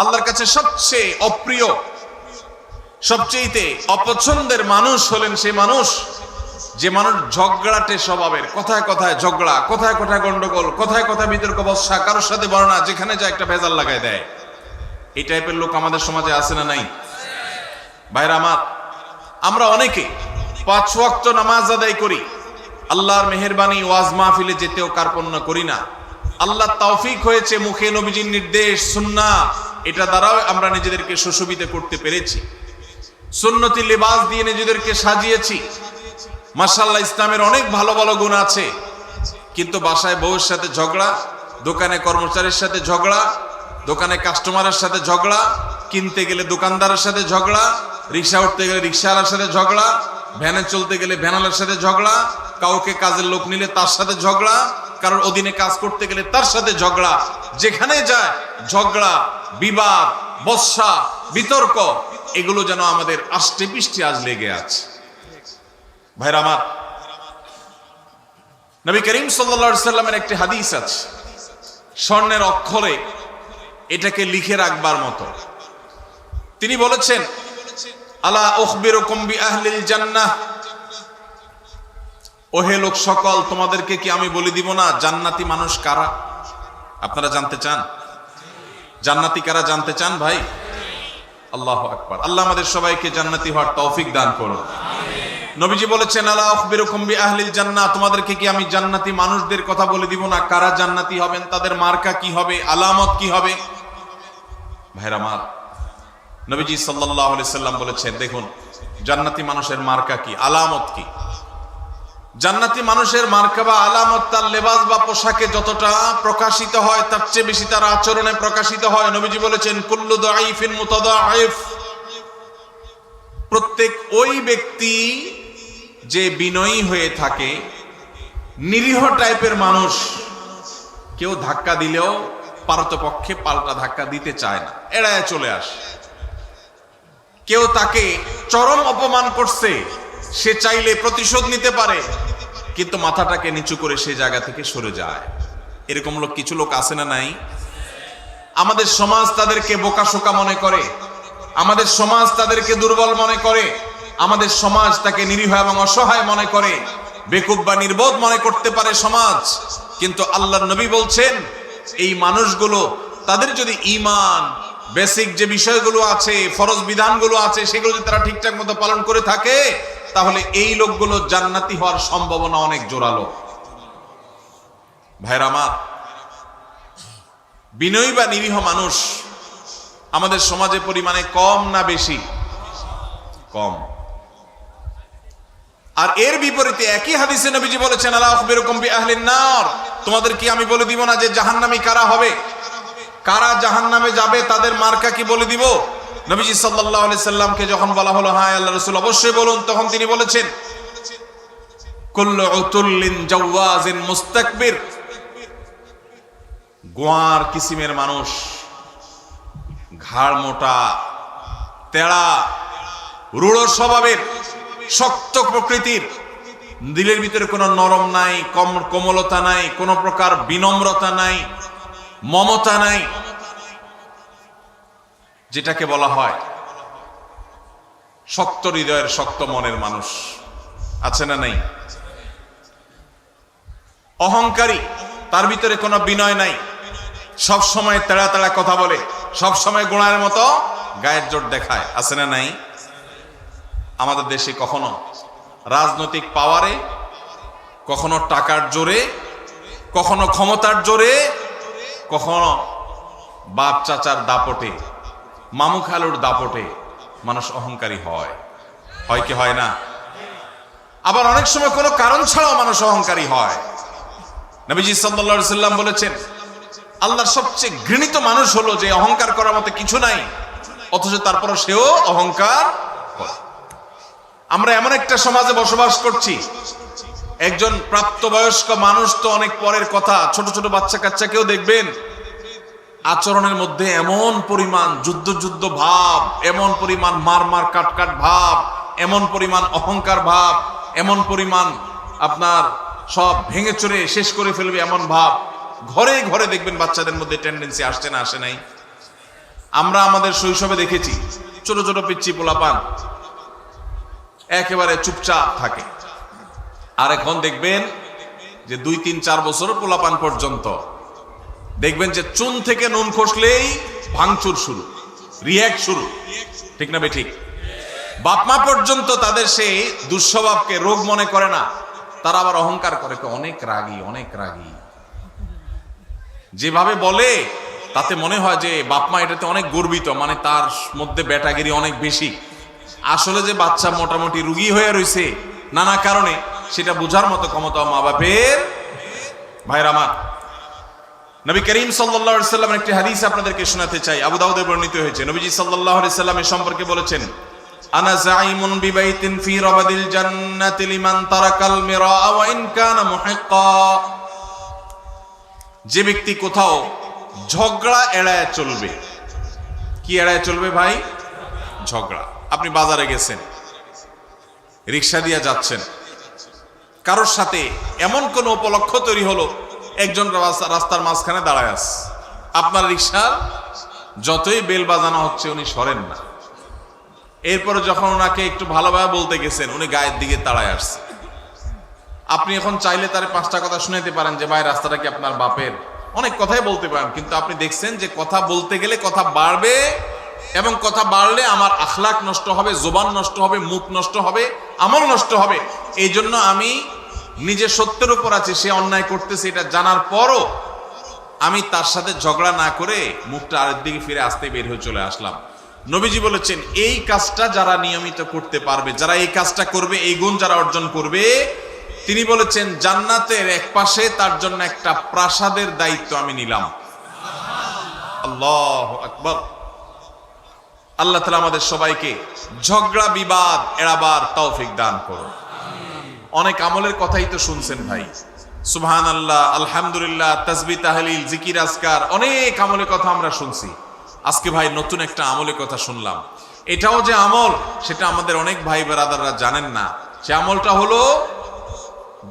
আল্লাহর কাছে সবচেয়ে অপ্রিয়, সবচেয়েতে অপছন্দের মানুষ হলেন সেই মানুষ, যে মানুষ ঝগড়াটে স্বভাবের, কথায় কথায় ঝগড়া, কথায় কথায় গন্ডগোল, কথায় কথায় বিতর্ক, বর্ষা, কারোর সাথে বর্ণা যেখানে যা একটা ভেজাল লাগায় দেয়। এই টাইপের লোক আমাদের সমাজে আছে না নাই? ভাইরা আমার, আমরা অনেকে পাঁচ ওয়াক্ত নামাজ আদায় করি, আল্লাহর মেহেরবানি, ওয়াজ মাহফিলে যেতেও কার্পণ্য করি না। আল্লাহ তৌফিক হয়েছে মুখে নবীজির নির্দেশ সুন্না এটা দ্বারাও আমরা নিজেদেরকে সুশোভিত করতে পেরেছি। সুন্নতি লেবাস দিয়ে নিজেদেরকে সাজিয়েছি। মাসাল্লাহ ইসলামের অনেক ভালো ভালো গুণ আছে। কিন্তু বাসায় বউয়ের সাথে ঝগড়া, দোকানে কর্মচারীর সাথে ঝগড়া, দোকানে কাস্টমারের সাথে ঝগড়া, কিনতে গেলে দোকানদারের সাথে ঝগড়া রিক্সা উঠতে গেলে রিক্সাওয়ালার সাথে ঝগড়া, ভ্যানে চলতে গেলে ভ্যানালার সাথে ঝগড়া, কাউকে কাজের লোক নিলে তার সাথে ঝগড়া, কারোর অধীনে কাজ করতে গেলে তার সাথে ঝগড়া। যেখানে যায় ঝগড়া, বিবাদ, বর্ষা, বিতর্ক, এগুলো যেন আমাদের আষ্টে পৃষ্ঠে আজ লেগে আছে। ভাইরা আমার, নবী করিম সাল্লা সাল্লামের একটি হাদিস আছে। স্বর্ণের অক্ষরে এটাকে লিখে রাখবার মতো। তিনি বলেছেন আলা উখবিরুকুম বি আহলিল জান্নাহ। ওহে লোক সকল, তোমাদেরকে কি আমি বলে দিব না, জান্নাতি মানুষ কারা? আপনারা জানতে চান? জান্নাতি কারা জানতে চান ভাই? আল্লাহ আকবার। আল্লাহ আমাদের সবাইকে জান্নাতি হওয়ার তৌফিক দান করুন। নবীজি বলেছেন, আলা উখবিরুকুম বি আহলিল জান্নাহ। তোমাদেরকে কি আমি জান্নাতি মানুষদের কথা বলে দিব না? কারা জান্নাতি হবেন? তাদের মার্কা কি হবে? আলামত কি হবে? ভাইরা মার নবীজি আলাইহি সাল্লাম বলেছেন, দেখুন, জান্নাতি মানুষের মার্কা কি? আলামত কি? জান্নাতি মানুষের মার্কা বা আলামত তার লেবাস বা পোশাকে যতটা প্রকাশিত হয়, তার চেয়ে বেশি তার আচরণে প্রকাশিত হয়। নবীজি বলেছেন, কুল্লু দাইফিন প্রত্যেক ওই ব্যক্তি যে বিনয়ী হয়ে থাকে, নিরীহ টাইপের মানুষ, কেউ ধাক্কা দিলেও পারতপক্ষে পাল্টা ধাক্কা দিতে চায় না। এড়ায় চলে আসে। কেউ তাকে চরম অপমান করছে, সে চাইলে প্রতিশোধ নিতে পারে, কিন্তু মাথাটাকে নিচু করে সে জায়গা থেকে সরে যায়। এরকম লোক কিছু লোক আছে না নাই? আমাদের সমাজ তাদেরকে বোকাশোকা মনে করে, আমাদের সমাজ তাদেরকে দুর্বল মনে করে, আমাদের সমাজ তাকে নিরীহ এবং অসহায় মনে করে, বেকুব বা নির্বোধ মনে করতে পারে সমাজ, কিন্তু আল্লাহ নবী বলছেন, এই মানুষগুলো তাদের যদি ইমান বেসিক যে বিষয়গুলো আছে, ফরজ বিধানগুলো আছে, সেগুলো যদি তারা ঠিকঠাক মতো পালন করে থাকে, তাহলে এই লোকগুলো জান্নাতি হওয়ার সম্ভাবনা অনেক জোরালো। ভাইরা আমার, বিনয়ী বা নিরীহ মানুষ আমাদের সমাজে পরিমাণে কম না বেশি? কম। আর এর বিপরীতে একই হাদিসে নবীজি বলেছেন আল্লাহ তোমাদের কি আমি বলে দিব না যে জাহান্নামী কারা হবে? কারা জাহান নামে যাবে, তাদের মার্কা কি বলে দিব? নবীজি সাল্লাল্লাহু আলাইহি সাল্লামকে যখন বলা হলো হ্যাঁ আল্লাহ রসুল, অবশ্যই বলুন, তখন তিনি বলেছেন মুস্তাকবির। গোয়ার কিসিমের মানুষ, ঘাড় মোটা, তেড়া, রূঢ় স্বভাবের, শক্ত প্রকৃতির। দিলের ভিতরে কোনো নরম নাই, কম কোমলতা নাই, কোনো প্রকার বিনম্রতা নাই। মমতা নাই, যেটাকে বলা হয় শক্ত হৃদয়ের শক্ত মনের মানুষ। আছে না নাই? অহংকারী, তার ভিতরে কোনো বিনয় নাই। সব সময় তেড়া তেড়া কথা বলে, সব সময় গোড়ার মতো গায়ের জোর দেখায়। আছে না নাই? আমাদের দেশে কখনো রাজনৈতিক পাওয়ারে, কখনো টাকার জোরে, কখনো ক্ষমতার জোরে কখনো বাপ চাচার দাপটে, মামু খালুর দাপটে মানুষ অহংকারী হয়। হয় কি হয় না? আবার অনেক সময় কোনো কারণ ছাড়াও মানুষ অহংকারী হয়। নবীজি সাল্লা সাল্লাম বলেছেন, আল্লাহর সবচেয়ে ঘৃণিত মানুষ হলো যে অহংকার করার মতো কিছু নাই, অথচ তারপরও সেও অহংকার করে। আমরা এমন একটা সমাজে বসবাস করছি একজন প্রাপ্তবয়স্ক মানুষ তো অনেক পরের কথা। ছোট ছোট বাচ্চা কাচ্চাকেও দেখবেন। আচরণের মধ্যে এমন পরিমাণ যুদ্ধ যুদ্ধ ভাব, এমন পরিমাণ মার মার কাট কাট ভাব, এমন পরিমাণ অহংকার ভাব, এমন পরিমাণ আপনার সব ভেঙে চড়ে শেষ করে ফেলবে এমন ভাব। ঘরে ঘরে দেখবেন বাচ্চাদের মধ্যে টেন্ডেন্সি আসছে না, আসে নাই। আমরা আমাদের শৈশবে দেখেছি, ছোট ছোট পিচ্ছি পোলাপান একেবারে চুপচাপ থাকে। আর এখন দেখবেন যে দুই, তিন, চার বছর পোলাপান পর্যন্ত। দেখবেন যে চুন থেকে নুন খসলেই ভাঙচুর শুরু রিয়াক্ট শুরু। ঠিক না বে ঠিক বাপমা পর্যন্ত তাদের সেই দুঃস্বভাবকে রোগ মনে করে না, তারা আবার অহংকার করে অনেক রাগী অনেক রাগী। যেভাবে বলে, তাতে মনে হয় যে বাপমা এটাতে অনেক গর্বিত মানে তার মধ্যে ব্যাটাগিরি অনেক বেশি। আসলে যে বাচ্চা মোটামুটি রুগী হয়ে রয়েছে নানা কারণে সেটা বোঝার মতো ক্ষমতা মা বাপের। ভাইরা আমার, নবী করিম আলাইহি একটি হাদিস আপনাদেরকে শোনাতে চাই। আবু বর্ণিত হয়েছে। নবীজি আলাইহি সাল্লামের সম্পর্কে বলেছেন, আনা জাইমুন বিবাইতিন ফি রাবাদিল জান্নাতি লিমান তারাকাল মিরা ওয়া ইন কানা যে ব্যক্তি কোথাও ঝগড়া এড়ায় চলবে। কি এড়ায় চলবে ভাই? ঝগড়া। আপনি বাজারে গেছেন, রিক্সা দিয়ে যাচ্ছেন। কারোর সাথে এমন কোন উপলক্ষ তৈরি হলো, একজন রাস্তার মাঝখানে দাঁড়ায় আছে। আপনার রিক্সার যতই বেল বাজানো হচ্ছে, উনি সরেন না। এরপরে যখন ওনাকে একটু ভালোভাবে বলতে গেছেন, উনি গায়ের দিকে তাড়ায় আসছে। আপনি এখন চাইলে তার পাঁচটা কথা শুনাইতে পারেন যে, ভাই, রাস্তাটা কি আপনার বাপের? অনেক কথাই বলতে পারেন, কিন্তু আপনি দেখছেন যে কথা বলতে গেলে কথা বাড়বে এবং কথা বাড়লে আমার আখলাক নষ্ট হবে, জোবান নষ্ট হবে, মুখ নষ্ট হবে, আমল নষ্ট হবে। এই জন্য আমি নিজে সত্যের উপর আছে, সে অন্যায় করতেছে, এটা জানার পরও আমি তার সাথে ঝগড়া না করে মুখটা আরেক দিকে ফিরে আসতে বের হয়ে চলে আসলাম। নবীজি বলেছেন, এই কাজটা যারা নিয়মিত করতে পারবে, যারা এই কাজটা করবে, এই গুণ যারা অর্জন করবে, তিনি বলেছেন, জান্নাতের এক পাশে তার জন্য একটা প্রাসাদের দায়িত্ব আমি নিলাম। আল্লাহ আকবর। আল্লাহ তালা আমাদের সবাইকে ঝগড়া, বিবাদ, এড়াবার তৌফিক দান করো অনেক আমলের কথাই তো শুনছেন ভাই। সুবহান আল্লাহ আলহামদুলিল্লাহ, তাসবি, তাহলিল, জিকির আসকার অনেক আমলের কথা আমরা শুনছি। আজকে ভাই নতুন একটা আমলের কথা শুনলাম। এটাও যে আমল, সেটা আমাদের অনেক ভাই বেরাদাররা জানেন না। সে আমলটা হলো,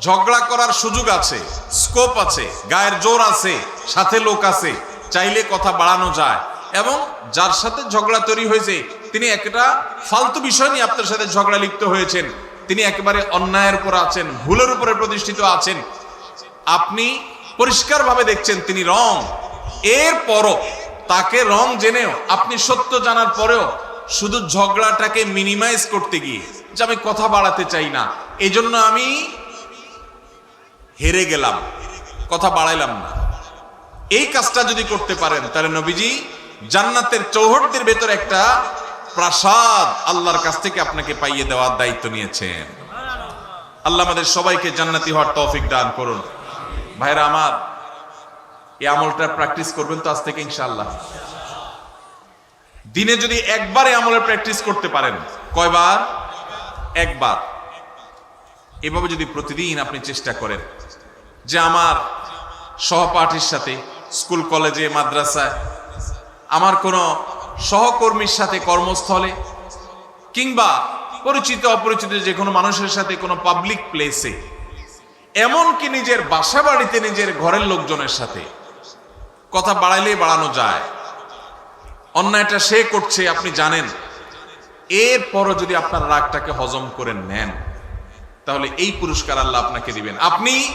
ঝগড়া করার সুযোগ আছে স্কোপ আছে, গায়ের জোর আছে, সাথে লোক আছে, চাইলে কথা বাড়ানো যায়। এবং যার সাথে ঝগড়া তৈরি হয়েছে, তিনি একটা ফালতু বিষয় নিয়ে আপনার সাথে ঝগড়া লিপ্ত হয়েছেন। তিনি একেবারে অন্যায়ের উপর আছেন, ভুলের উপরে প্রতিষ্ঠিত আছেন। আপনি পরিষ্কারভাবে দেখছেন তিনি রং। এর পরও তাকে রং জেনেও, আপনি সত্য জানার পরেও শুধু ঝগড়াটাকে মিনিমাইজ করতে গিয়ে যে আমি কথা বাড়াতে চাই না এই জন্য আমি হেরে গেলাম, কথা বাড়াইলাম না। এই কাজটা যদি করতে পারেন, তাহলে নবীজি জান্নাতের চৌহদ্দের ভেতর একটা প্রাসাদ আল্লাহর কাছ থেকে আপনাকে পাইয়ে দেওয়ার দায়িত্ব নিয়েছেন। আল্লাহ আমাদের সবাইকে জান্নাতি হওয়ার তৌফিক দান করুন। ভাইরা আমার, এই আমলটা প্র্যাকটিস করবেন তো আজ থেকে ইনশাআল্লাহ। দিনে যদি একবার এই আমলের প্র্যাকটিস করতে পারেন, কয়বার? একবার। এভাবে যদি প্রতিদিন আপনি চেষ্টা করেন, যে আমার সহপাঠীর সাথে, স্কুল, কলেজে, মাদ্রাসায়, আমার কোনো সহকর্মীর সাথে কর্মস্থলে কিংবা পরিচিত অপরিচিত যে কোনো মানুষের সাথে কোনো পাবলিক প্লেসে এমনকি নিজের বাসা বাড়িতে নিজের ঘরের লোকজনের সাথে। কথা বাড়াইলেই বাড়ানো যায়। অন্যায়টা সে করছে, আপনি জানেন। এরপরও যদি আপনার রাগটাকে হজম করে নেন, তাহলে এই পুরস্কার আল্লাহ আপনাকে দিবেন। আপনি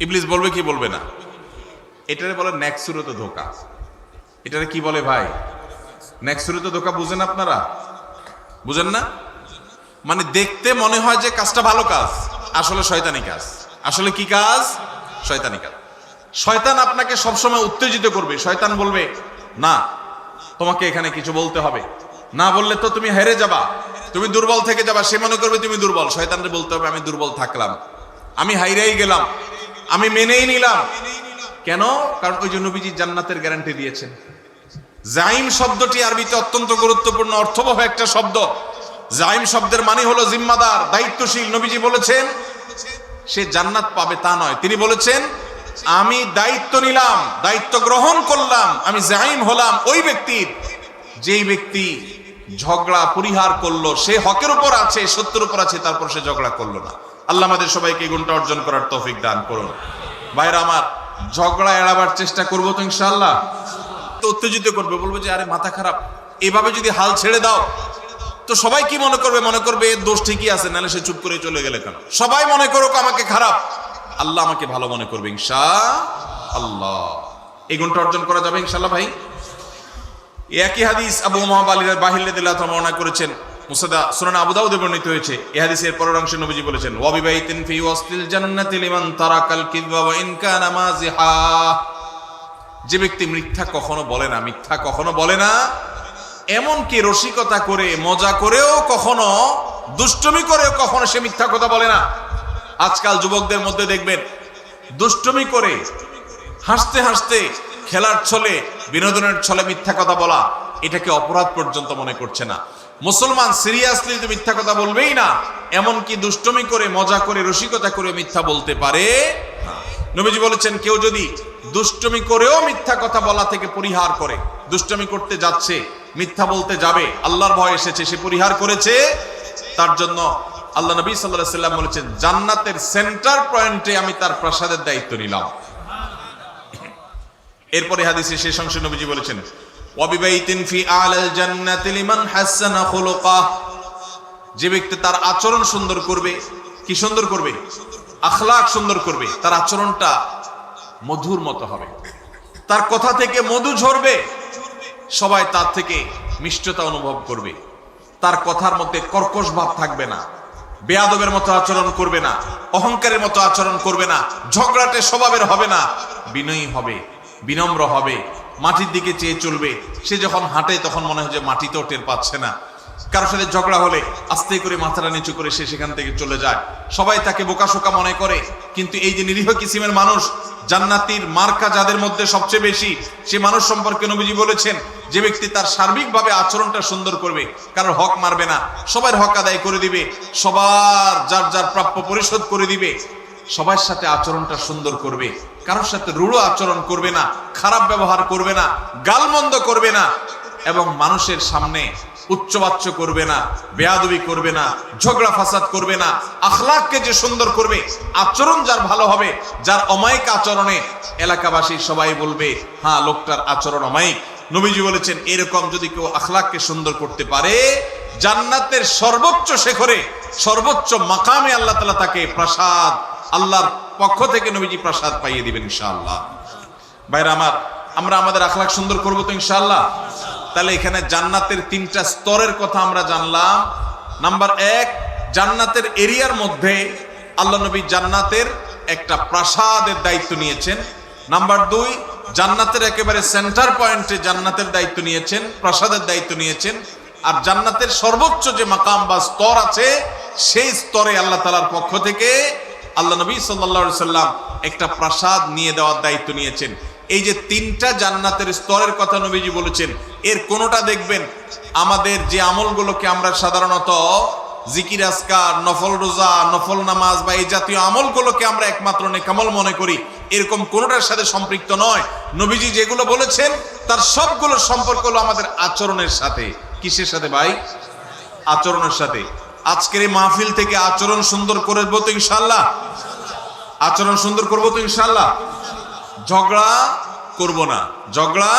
ইবলিস বলবে কি বলবে না? এটারে বলে ন্যাকসুরত ধোকা। এটারে কি বলে ভাই? ন্যাকসুরত ধোকা বুঝেন আপনারা? বুঝেন না? মানে দেখতে মনে হয় যে কাজটা ভালো কাজ। আসলে শয়তানি কাজ। আসলে কি কাজ? শয়তানি কাজ। শয়তান আপনাকে সবসময় উত্তেজিত করবে। শয়তান বলবে, না, তোমাকে এখানে কিছু বলতে হবে। না বললে তো তুমি হেরে যাবা। তুমি দুর্বল থেকে যাবা। সে মনে করবে তুমি দুর্বল। শয়তানরে বলতে হবে, আমি দুর্বল থাকলাম। আমি হাইরাই গেলাম। আমি মেনেই নিলাম। কেন? কারণ ওই যে নবীজি জান্নাতের গ্যারান্টি দিয়েছেন। জাইম শব্দটি আরবিতে অত্যন্ত গুরুত্বপূর্ণ, অর্থবহ একটা শব্দ। জাইম শব্দের মানে হলো জিম্মাদার, দায়িত্বশীল। নবীজি বলেছেন, সে জান্নাত পাবে তা নয়। তিনি বলেছেন, আমি দায়িত্ব নিলাম, দায়িত্ব গ্রহণ করলাম, আমি জাইম হলাম ওই ব্যক্তির যেই ব্যক্তি ঝগড়া, পরিহার করল। সে হকের উপর আছে, সত্যের উপর আছে, তারপর সে ঝগড়া করল না। আল্লাহ আমাদের সবাইকে এই গুণটা অর্জন করার তৌফিক দান করুন। ভাইরা আমার, ঝগড়া এড়াবার চেষ্টা করব তো ইনশাল্লাহ তো উত্তেজিত করবে, বলব যে আরে মাথা খারাপ। এভাবে যদি হাল ছেড়ে দাও, তো সবাই কি মনে করবে? মনে করবে, এর দোষ ঠিকই আছে, নাহলে সে চুপ করে চলে গেলে কেন? সবাই মনে করুক আমাকে খারাপ। আল্লাহ আমাকে ভালো মনে করবে ইনশা আল্লাহ এই গুণটা অর্জন করা যাবে ইনশাল্লাহ ভাই। একই হাদিস আবু মোহাম্মদ আলী বাহিল্লা দিল্লাহ বর্ণনা করেছেন মুসাদা সুনান আবু দাউদে বর্ণিত হয়েছে। এই হাদিসের পরের অংশে নবীজি বলেছেন, ওয়াবিবাইতিন ফি ওয়াসতিল জান্নাতি লিমান তারাকাল কিযবা ওয়া ইন কানা মাযিহা। যে ব্যক্তি মিথ্যা কখনো বলে না, মিথ্যা কখনো বলে না, এমনকি রসিকতা করে, মজা করেও কখনো, দুষ্টমি করেও কখনো সে মিথ্যা কথা বলে না। আজকাল যুবকদের মধ্যে দেখবেন, দুষ্টমি করে, হাসতে হাসতে খেলার ছলে, বিনোদনের ছলে মিথ্যা কথা বলা, এটাকে অপরাধ পর্যন্ত মনে করছে না। মুসলমান সিরিয়াসলি তো মিথ্যা কথা বলবেই না। এমনকি দুষ্টমি করে, মজা করে, রসিকতা করে মিথ্যা বলতে পারে? নবীজি বলেছেন, কেউ যদি দুষ্টমি করেও মিথ্যা কথা বলা থেকে পরিহার করে, দুষ্টমি করতে যাচ্ছে, মিথ্যা বলতে যাবে, আল্লাহর ভয় এসেছে, সে পরিহার করেছে, তার জন্য আল্লাহ নবী সাল্লাহ সাল্লাম বলেছেন, জান্নাতের সেন্টার পয়েন্টে আমি তার প্রাসাদের দায়িত্ব নিলাম। এরপরে হাদিসে শেষ অংশে নবীজি বলেছেন ওয়াবিবাইতিন ফি যে ব্যক্তি তার আচরণ সুন্দর করবে, কি সুন্দর করবে? আখলাক সুন্দর করবে, তার আচরণটা মধুর মতো হবে। তার কথা থেকে মধু ঝরবে, সবাই তার থেকে মিষ্টতা অনুভব করবে। তার কথার মধ্যে কর্কশ ভাব থাকবে না, বেয়াদবের মতো আচরণ করবে না, অহংকারের মতো আচরণ করবে না, ঝগড়াটে স্বভাবের হবে না, বিনয়ী হবে, বিনম্র হবে মাটির দিকে চেয়ে চলবে। সে যখন হাঁটে, তখন মনে হয় যে মাটিতেও টের পাচ্ছে না। কারোর সাথে ঝগড়া হলে আস্তে করে মাথাটা নিচু করে সে সেখান থেকে চলে যায়। সবাই তাকে বোকাশোকা মনে করে। কিন্তু এই যে নিরীহ কিসিমের মানুষ, জান্নাতির মার্কা যাদের মধ্যে সবচেয়ে বেশি, সে মানুষ সম্পর্কে নবীজি বলেছেন, যে ব্যক্তি তার সার্বিকভাবে আচরণটা সুন্দর করবে, কারোর হক মারবে না। সবার হক আদায় করে দিবে, সবার যার যার প্রাপ্য পরিশোধ করে দিবে, সবার সাথে আচরণটা সুন্দর করবে। কারোর সাথে রূঢ় আচরণ করবে না, খারাপ ব্যবহার করবে না, গালমন্দ করবে না এবং মানুষের সামনে উচ্চবাচ্য করবে না, বেয়াদবি করবে না, ঝগড়া ফাসাদ করবে না, আখলাককে যে সুন্দর করবে, আচরণ যার ভালো হবে, যার অমায়িক আচরণে এলাকাবাসী সবাই বলবে হ্যাঁ লোকটার আচরণ অমায়িক। নবীজি বলেছেন, এরকম যদি কেউ আখলাককে সুন্দর করতে পারে, জান্নাতের সর্বোচ্চ শেখরে, সর্বোচ্চ মাকামে আল্লাহ তালা তাকে প্রাসাদ, আল্লাহর পক্ষ থেকে নবীজি প্রসাদ পাইয়ে দিবেন ইনশাআল্লাহ। ভাইরা আমার, আমরা আমাদের আখলাক সুন্দর করব তো ইনশাআল্লাহ? তাহলে এখানে জান্নাতের তিনটা স্তরের কথা আমরা জানলাম। নাম্বার এক, জান্নাতের এরিয়ার মধ্যে আল্লাহ নবী জান্নাতের একটা প্রাসাদের দায়িত্ব নিয়েছেন। নাম্বার দুই, জান্নাতের একেবারে সেন্টার পয়েন্টে জান্নাতের দায়িত্ব নিয়েছেন, প্রাসাদের দায়িত্ব নিয়েছেন। আর জান্নাতের সর্বোচ্চ যে মাকাম বা স্তর আছে, সেই স্তরে আল্লাহ তালার পক্ষ থেকে আল্লাহ নবী সাল্লা সাল্লাম একটা প্রাসাদ নিয়ে দেওয়ার দায়িত্ব নিয়েছেন। এই যে তিনটা জান্নাতের স্তরের কথা নবীজি বলেছেন, এর কোনোটা দেখবেন, আমাদের যে আমলগুলোকে আমরা সাধারণত জিকির আসকার নফল রোজা, নফল নামাজ বা এই জাতীয় আমলগুলোকে আমরা একমাত্র নেকামল মনে করি, এরকম কোনোটার সাথে সম্পৃক্ত নয়। নবীজি যেগুলো বলেছেন, তার সবগুলো সম্পর্ক হলো আমাদের আচরণের সাথে। কিসের সাথে ভাই? আচরণের সাথে। আজকের এই মাহফিল থেকে আচরণ সুন্দর করে তো ইনশাল্লাহ আচরণ সুন্দর করব তো ইনশাল্লাহ ঝগড়া করব না। ঝগড়া